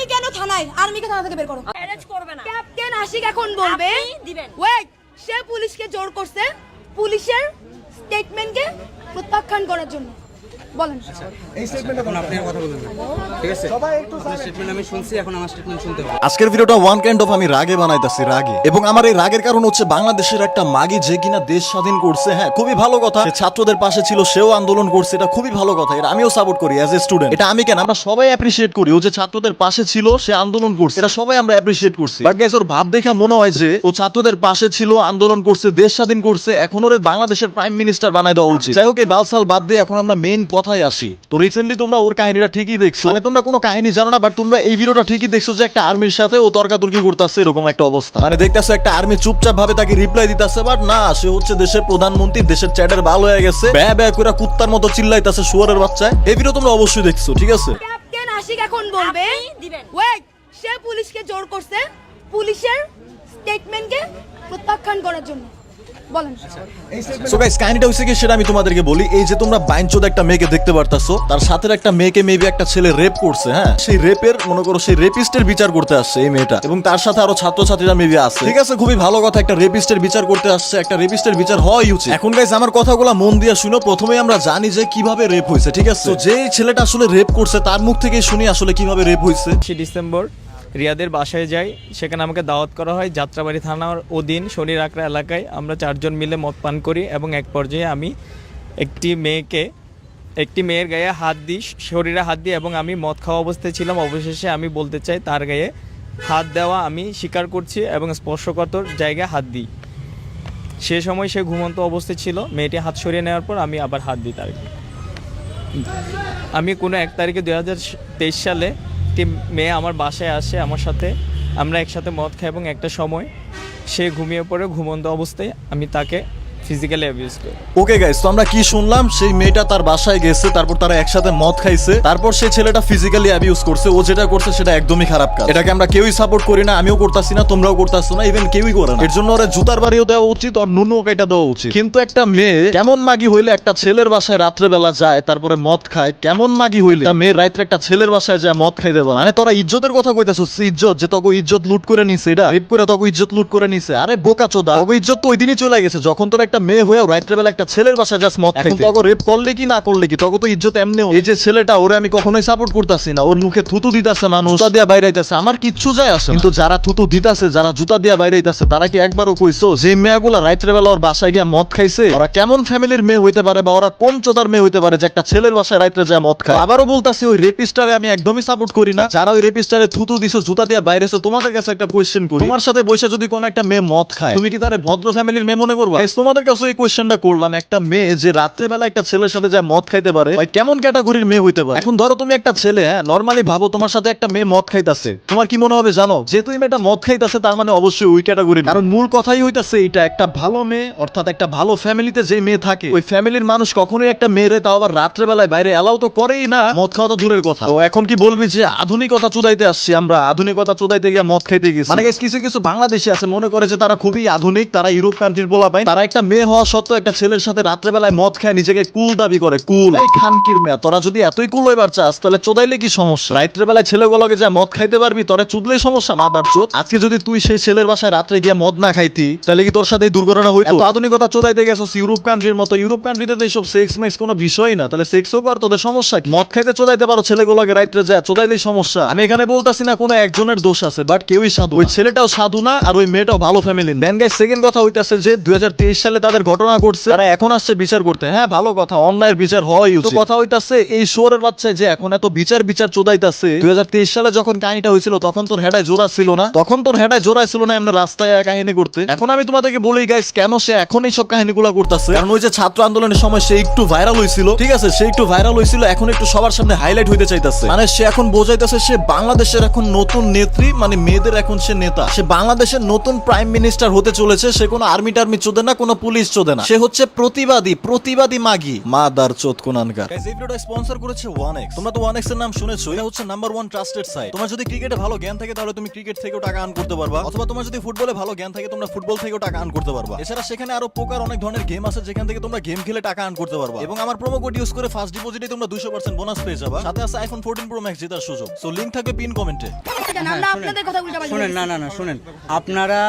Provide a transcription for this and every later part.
Army কেন থানায়? আর্মিকে থানা থেকে বের করো। অ্যারেস্ট করবে না। ক্যাপ্টেন আশিক এখন বলবে দিবেন। ওয়েট সে পুলিশকে জোর করছে। পুলিশের স্টেটমেন্টকে প্রত্যাখ্যান করার জন্য। বলেন। এখন আপনি আর কথা বলুন না। ঠিক আছে? আপনার স্টেটমেন্ট আমি শুনছি এখন আমার স্টেটমেন্ট শুনতে হবে। আজকের ভিডিওটা ওয়ান কাইন্ড অফ আমি রাগে বানাইতাছি রাগে। এবং আমার এই রাগের কারণ হচ্ছে বাংলাদেশের একটা মাগি যে কিনা দেশ স্বাধীন করছে হ্যাঁ খুবই ভালো কথা। ছাত্রদের পাশে ছিল সেও আন্দোলন করছে এটা খুবই ভালো কথা। এটা আমিও সাপোর্ট করি অ্যাজ এ স্টুডেন্ট এটা আমি কেন? আমরা সবাই অ্যাপ্রিসিয়েট করি ও যে ছাত্রদের পাশে ছিল সে আন্দোলন করছে। এটা সবাই আমরা অ্যাপ্রিসিয়েট করছি। বাট গাইস ওর ভাব দেখা মনে হয় যে ও ছাত্রদের পাশে ছিল আন্দোলন করছে দেশ স্বাধীন করছে এখন ওরে বাংলাদেশের প্রাইম মিনিস্টার বানাই দেওয়া উচিত। যাই হোক এই বালসাল বাদ দিয়ে এখন আমরা মেইন কথায় আসি। তো রিসেন্টলি তোমরা ওর কাহিনীটা ঠিকই দেখছ। মানে তোমরা কোনো কাহিনী জানো না বাট তোমরা এই ভিডিওটা ঠিকই দেখছ যে একটা আর্মির সাথে ও তর্কাতর্কি করতেছে এরকম একটা অবস্থা। মানে দেখতেছো একটা আর্মি চুপচাপ ভাবে তাকে রিপ্লাই দিতেছে বাট না সে হচ্ছে দেশের প্রধানমন্ত্রী দেশের চ্যাটার ভালো হয়ে গেছে। ব্যয় ব্যয় করে কুত্তার মতো চিল্লাইতেছে শুয়ারের বাচ্চায়। এই ভিডিও তোমরা অবশ্যই দেখছ ঠিক আছে? ক্যাপ্টেন আশিক এখন বলবে আপনি দিবেন। ওয়েট সে পুলিশকে জোর করছে পুলিশের স্টেটমেন্টকে প্রত্যাখ্যান করার জন্য। বলেন। সো গাইস কাহিনীটা হইছে কি সেটা আমি তোমাদেরকে বলি এই যে তোমরা বাইনচোদ একটা মেয়েকে দেখতে পারতাছো তার সাথে একটা মেয়েকে মেবি একটা ছেলে রেপ করছে হ্যাঁ? সেই রেপের মনে করো সেই রেপিস্টের বিচার করতে আসছে এই মেয়েটা। এবং তার সাথে আরও ছাত্রছাত্রীরা মেবি আছে। ঠিক আছে খুবই ভালো কথা একটা রেপিস্টের বিচার করতে আসছে একটা রেপিস্টের বিচার হওয়াই উচিত। এখন গাইস আমার কথাগুলো মন দিয়ে শুনো প্রথমে আমরা জানি যে কীভাবে রেপ হয়েছে ঠিক আছে? তো যেই ছেলেটা আসলে রেপ করছে তার মুখ থেকে শুনি আসলে কীভাবে রেপ হয়েছে। ডিসেম্বর রিয়াদের বাসায় যাই, সেখানে আমাকে দাওয়াত করা হয়। যাত্রাবাড়ি থানার অধীন শনির আকড়া এলাকায় আমরা চারজন মিলে মদ পান করি এবং এক পর্যায়ে আমি একটি মেয়েকে, একটি মেয়ের গায়ে হাত দিই, শরীরে হাত দিই এবং আমি মদ খাওয়া অবস্থায় ছিলাম। অবশেষে আমি বলতে চাই, তার গায়ে হাত দেওয়া আমি স্বীকার করছি এবং স্পর্শকাতর জায়গায় হাত দিই। সে সময় সে ঘুমন্ত অবস্থায় ছিল। মেয়েটি হাত সরিয়ে নেওয়ার পর আমি আবার হাত দিই তার আমি কোনো এক তারিখে দু হাজার তেইশ সালে একটি মেয়ে আমার বাসায় আসে আমার সাথে। আমরা একসাথে মদ খাই এবং একটা সময় সে ঘুমিয়ে পড়ে ঘুমন্ত অবস্থায় আমি তাকে ফিজিক্যালি অ্যাবিউজ করি ওকে গাইস তো আমরা কি শুনলাম? সেই মেয়েটা তার বাসায় গেছে, তারপর তারা একসাথে মদ খাইছে, তারপর সেই ছেলেটা ফিজিক্যালি অ্যাবিউজ করছে, ও যেটা করছে সেটা একদমই খারাপ কাজ। এটাকে আমরা কেউই সাপোর্ট করি না, আমিও করতাছি না, তোমরাও করতাছো না ইভেন কেউই করে না। এর জন্য ওরা জুতার বাড়িও দেওয়া উচিত আর নুনু দেওয়া উচিত। কিন্তু একটা মেয়ে কেমন মাগি হইলে একটা ছেলের বাসায় রাত্রে বেলা যায়, তারপরে মদ খায়, কেমন মাগি হইলে মেয়ে রাত্রে একটা ছেলের বাসায় যায়, মদ খাইতে পারে মানে তোরা ইজ্জতের কথা কইতাছো ইজ্জত, যে তখন ইজ্জত লুট করে নিছে, এটা? রেপ করে তখন ইজ্জত লুট করে নিছে। আরে, বোকা চোদা। তখন ইজ্জত তো ওই দিনই চলে গেছে, যখন তোর একটা মেয়ে হয়ে রাত্রে বেলা একটা ছেলের বাসায় যাস মদ খাইতে। তখন রেপ করলে কি না করলে কি? তখন তো ইজ্জত এমনিও এই যে ছেলেটা ওরে আমি কখনোই সাপোর্ট করতাছি না। ওর মুখে থুতু দিতাছে মানুষ। জুতা দিয়া বাইরে আইতাছে। আমার কিচ্ছু যায় আসে কিন্তু যারা থুতু দিতাছে যারা জুতা দিয়া বাইরে আইতাছে তারা কি একবারও কইছো যে মেয়েগুলা রাত্রে বেলা ওর বাসায় গিয়া মদ খাইছে? ওরা কেমন ফ্যামিলির মেয়ে হইতে পারে বা ওরা কোন চোদার মেয়ে হইতে পারে যে একটা ছেলের বাসায় রাত্রে যায় মদ খায়? আবারও বলতাছি ওই রেপিস্টারে আমি একদমই সাপোর্ট করি না। যারা ওই রেপিস্টারে থুতু দিছো জুতা দিয়া বাইরে তোমাদের কাছে একটা কোয়েশ্চেন করি। তোমার সাথে বসে যদি কোন একটা মেয়ে মদ খায় তুমি কি তারে ভদ্র ফ্যামিলির মেয়ে মনে করবা? তোমাদের হ্যাঁ মনে মানে মানুষ কখনোই একটা মেয়েরে তাও আবার রাত্রে বেলায় বাইরে এলাও তো করেই না, মদ খাওয়া তো দূরের কথা। এখন কি বলবি যে আধুনিকতা চুদাইতে আসছি আমরা? আধুনিকতা চুদাইতে গিয়ে মদ খাইতে গেছি। মানে কিছু কিছু বাংলাদেশি আছে, মনে করে যে তারা খুবই আধুনিক, তারা ইউরোপ কান্ট্রির বলা পায়, তারা একটা মেয়ে হওয়া সত্ত্বেও একটা ছেলের সাথে রাত্রেবেলায় মদ খায় নিজেকে কুল দাবি করে, কুল। এই খানকির মেয়া, তোরা যদি এতই কুল হইবার চাস, তাহলে চোদাইলে কি সমস্যা? রাত্রে বেলায় ছেলেগুলোকে যা মদ খাইতে পারবি, তোরা চুদলেই সমস্যা না তার চোদ। আজকে যদি তুই সেই ছেলের বাসায় রাত্রে গিয়ে মদ না খাইতি, তাহলে কি তোর সাথে দুর্ঘটনা হইতো? আধুনিকতা চোদাইতে গেছস, ইউরোপ কান্ট্রির মতো, ইউরোপ কান্ট্রিতে তো এইসব সেক্স মেক্স কোনো বিষয়ই না। তাহলে সেক্সও কর, তোদের সমস্যা মদ খাইতে চোদাইতে পারো ছেলেগুলোকে রাত্রে যায় চোদাইলেই সমস্যা। আমি এখানে বলতাছি না কোনো একজনের দোষ আছে বাট কেউই সাধু ওই ছেলেটাও সাধু না, আর ওই মেয়েটাও ভালো ফ্যামিলি দেন গাই সেকেন্ড কথা হইতাছে যে দু হাজার তেইশ সালে তাদের ঘটনা ঘটছে তারা এখন আসছে বিচার করতে। হ্যাঁ ভালো কথা অন্যায়ের বিচার উচিত তো কথা হইতাছে এই শোরের বাচ্চা যে এখন এত বিচার বিচার চোদাইতাছে দুই সালে যখন কাহিনীটা হয়েছিল তখন তোর হেডায় জোড়া ছিল না? তখন তোর হেডায় জোড়া ছিল না এমনি রাস্তায় কাহিনী করতে? এখন আমি তোমাদেরকে বলি গাইস কেন সে এখন এই সব কাহিনীগুলো করতেছে? কারণ ওই যে ছাত্র আন্দোলনের সময় সে একটু ভাইরাল হয়েছিল ঠিক আছে? সে একটু ভাইরাল হয়েছিল এখন একটু সবার সামনে হাইলাইট হইতে চাইতেছে। মানে সে এখন বোঝাইতেছে সে বাংলাদেশের এখন নতুন নেত্রী মানে মেয়েদের এখন সে নেতা। সে বাংলাদেশের নতুন প্রাইম মিনিস্টার হতে চলেছে সে কোনো আর্মি টার্মি চোদে না কোনো পুলিশ চোদে না। সে হচ্ছে প্রতিবাদী প্রতিবাদী মাগি। মাদার চোদ কোনানকার। এই ভিডিওটা স্পন্সর করেছে 1x তোমরা তো 1x এর নাম শুনেছো এটা হচ্ছে নাম্বার 1 ট্রাস্টেড সাইট তোমার যদি ক্রিকেটে ভালো জ্ঞান থাকে তাহলে তুমি ক্রিকেট থেকেও টাকা আর্ন করতে পারবা। অথবা তোমার যদি ফুটবলে ভালো জ্ঞান থাকে তোমরা ফুটবল থেকেও টাকা আর্ন করতে পারবা। এছাড়া সেখানে আরও পোকার অনেক ধরনের গেম আছে যেখান থেকে তোমরা গেম খেলে টাকা আর্ন করতে পারবা। এবং আমার প্রোমো কোড ইউজ করে ফার্স্ট ডিপোজিটে তোমরা 200% বোনাস পেয়ে যাবা। সাথে আছে আইফোন 14 প্রো ম্যাক্স জেতার সুযোগ। সো লিংক থাকবে পিন কমেন্টে কেন কথা হ্যাঁ, শুনেন। না না না শুনেন। আপনারা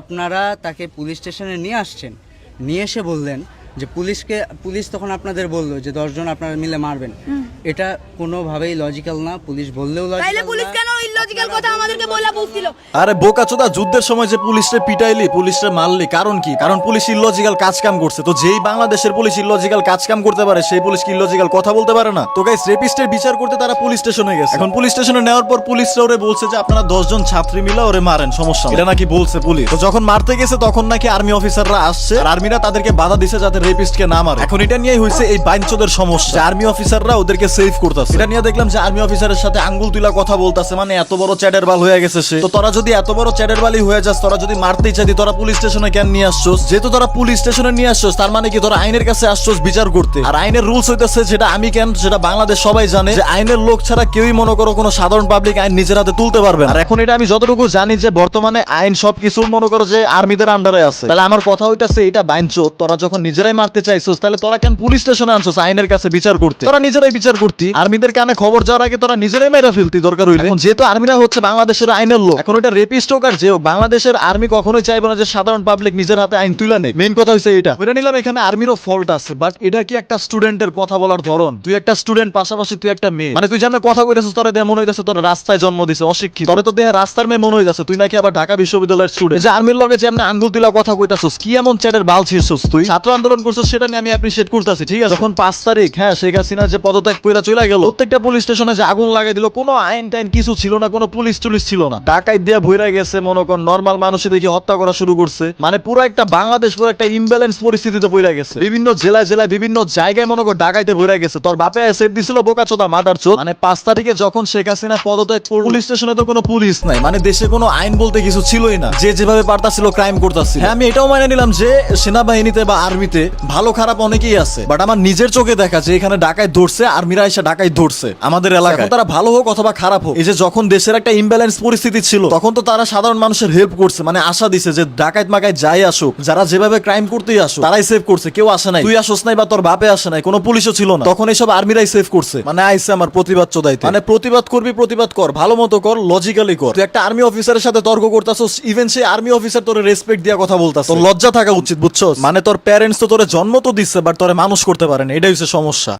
আপনারা তাকে পুলিশ স্টেশনে নিয়ে আসছেন। নিয়ে এসে বললেন যে পুলিশকে পুলিশ তখন আপনাদের বলল যে দশজন আপনারা মিলে মারবেন। এটা কোনোভাবেই লজিক্যাল না পুলিশ বললেও লজিক্যাল পুলিশ কথা আমাদেরকে বলে আরে বোকাচোদা, যুদ্ধের সময় যে পুলিশরে পিটাইলি, পুলিশরে মারলি, কারণ কি? কারণ পুলিশ কাজ কাম করছে। তো যেই বাংলাদেশের পুলিশ কাজ কাম করতে পারে, সেই পুলিশ কি কথা বলতে পারে না? তো গাইস রেপিস্টের বিচার করতে তারা পুলিশ স্টেশনে গেছে। এখন পুলিশ স্টেশনে নেওয়ার পর পুলিশরা ওরে বলছে যে, আপনারা দশজন ছাত্রী মিলে ওরে মারেন, সমস্যা এটা নাকি বলছে পুলিশ। তো যখন মারতে গেছে, তখন নাকি আর্মি অফিসাররা আসছে আর আর্মিরা তাদেরকে বাধা দিছে যাতে রেপিস্টকে না মারে। এখন এটা নিয়েই হয়েছে এই বাইনচোদের সমস্যা। আর্মি অফিসাররা ওদেরকে সেভ করতেছে। এটা নিয়ে দেখলাম যে আর্মি অফিসারের সাথে আঙ্গুল তুলা কথা বলতাছে মানে এত বড় চ্যাডের বাল হয়ে গেছে সে। তো তোরা যদি এত বড় চ্যাডের বালি হয়ে যাস তোরা যদি মারতেই চাইতি তোরা পুলিশ স্টেশনে কেন নিয়ে আসছোস? যেহেতু তোরা পুলিশ স্টেশনে নিয়ে আসছোস তার মানে কি তোরা আইনের কাছে আসছোস বিচার করতে? আর আইনের রুলস হইতেছে যেটা আমি কেন সেটা বাংলাদেশ সবাই জানে যে আইনের লোক ছাড়া কেউই মনে করো কোনো সাধারণ পাবলিক আইন নিজের হাতে তুলতে পারবে আর এখন এটা আমি যতটুকু জানি যে বর্তমানে আইন সবকিছু মনে করো যে আর্মিদের আন্ডারে আছে। তাহলে আমার কথা হইতাছে এটা বাইনচো তোরা যখন নিজেরাই মারতে চাইছোস তাহলে তোরা কেন পুলিশ স্টেশনে আনছোস আইনের কাছে বিচার করতে? তোরা নিজেরাই বিচার করতি। আর্মিদের কানে খবর যাওয়ার আগে তোরা নিজেরাই মেরে ফেলতি দরকার হইলে। যেহেতু আর্মিরা হচ্ছে বাংলাদেশের আইনের লোক। এখন এটা রেপিস্ট হোক আর যে বাংলাদেশের আর্মি কখনোই চাইবে না যে সাধারণ পাবলিক নিজের হাতে আইন তুলে নেই মেন কথা হচ্ছে এটা ওইটা নিলাম এখানে আর্মিরও ফল্ট আছে বাট এটা কি একটা স্টুডেন্টের কথা বলার ধরন? তুই একটা স্টুডেন্ট পাশাপাশি তুই একটা মেয়ে। মানে তুই যেন কথা কইতেছিস, তোরা দেহ মনে হইতেছে, তোর রাস্তায় জন্ম দিছে, অশিক্ষিত। তোরে তো দেহে রাস্তার মেয়ে মনে হইতেছে, তুই নাকি আবার ঢাকা বিশ্ববিদ্যালয়ের স্টুডেন্ট যে আর্মির লগে যে এমনি আঙ্গুল তুলা কথা কইতাছিস, কি এমন চ্যাটের বাল ছিড়ছিস তুই? ছাত্র আন্দোলন করছিস, সেটা নিয়ে আমি অ্যাপ্রিশিয়েট করতেছি, ঠিক আছে? যখন পাঁচ তারিখ হ্যাঁ শেখ হাসিনা যে পদত্যাগ কইরা চলে গেল, প্রত্যেকটা পুলিশ স্টেশনে যে আগুন লাগাই দিল, কোনো আইন টাইন কিছু ছিল না কোনো পুলিশ টুলিশ ছিল না। ডাকাইত দিয়া ভইরা গেছে, মনে কর নর্মাল মানুষের দেখি হত্যা করা শুরু করছে। মানে পুরো একটা বাংলাদেশ পুরো একটা ইমব্যালেন্স পরিস্থিতিতে পড়ে গেছে। বিভিন্ন জেলায় জেলায় বিভিন্ন জায়গায় মনে কর ডাকাইতে ভইরা গেছে। তোর বাপে সেট দিছিল, বোকা চোদা মাদার চোদ। মানে পাঁচ তারিখে যখন শেখ হাসিনা পদত্যাগ পুলিশ স্টেশনে তো কোনো পুলিশ নাই। মানে দেশে কোনো আইন বলতে কিছু ছিলই না। যে যেভাবে পারতাছিল ক্রাইম করতাছিল। হ্যাঁ আমি এটাও মানে নিলাম যে, সেনাবাহিনীতে বা আর্মিতে ভালো খারাপ অনেকেই আছে। বাট আমার নিজের চোখে দেখা যে, এখানে ডাকায় ধরছে আর্মিরা এসে ডাকায় ধরছে। আমাদের এলাকায়। তারা ভালো হোক অথবা খারাপ হোক, এই যে যখন দেশের একটা ইমব্যালেন্স পরিস্থিতি ছিল। তখন তো তারা সাধারণ মানুষের হেল্প করছে মানে আশা দিছে যে ডাকাত মাকায় যাই আসুক, যারা যেভাবে ক্রাইম করতেই আসুক, তারাই সেভ করছে, কেউ আসে নাই। তুই আসোস নাই বা তোর বাপে আসে নাই, কোনো পুলিশও ছিল না। তখন এইসব আর্মিরাই সেভ করছে। মানে আইসে আমার প্রতিবাদ চোদাইতে। মানে প্রতিবাদ করবি, প্রতিবাদ কর, ভালো মতো কর লজিক্যালি কর। তুই একটা আর্মি অফিসারের সাথে তর্ক করতাছস ইভেন সেই আর্মি অফিসার তোর রেসপেক্ট দিয়া কথা বলতাছ। তোর লজ্জা থাকা উচিত, বুঝছস? মানে তোর প্যারেন্টস তো তোরে জন্ম তো দিচ্ছে বাট তোরে মানুষ করতে পারে না এটাই হচ্ছে সমস্যা।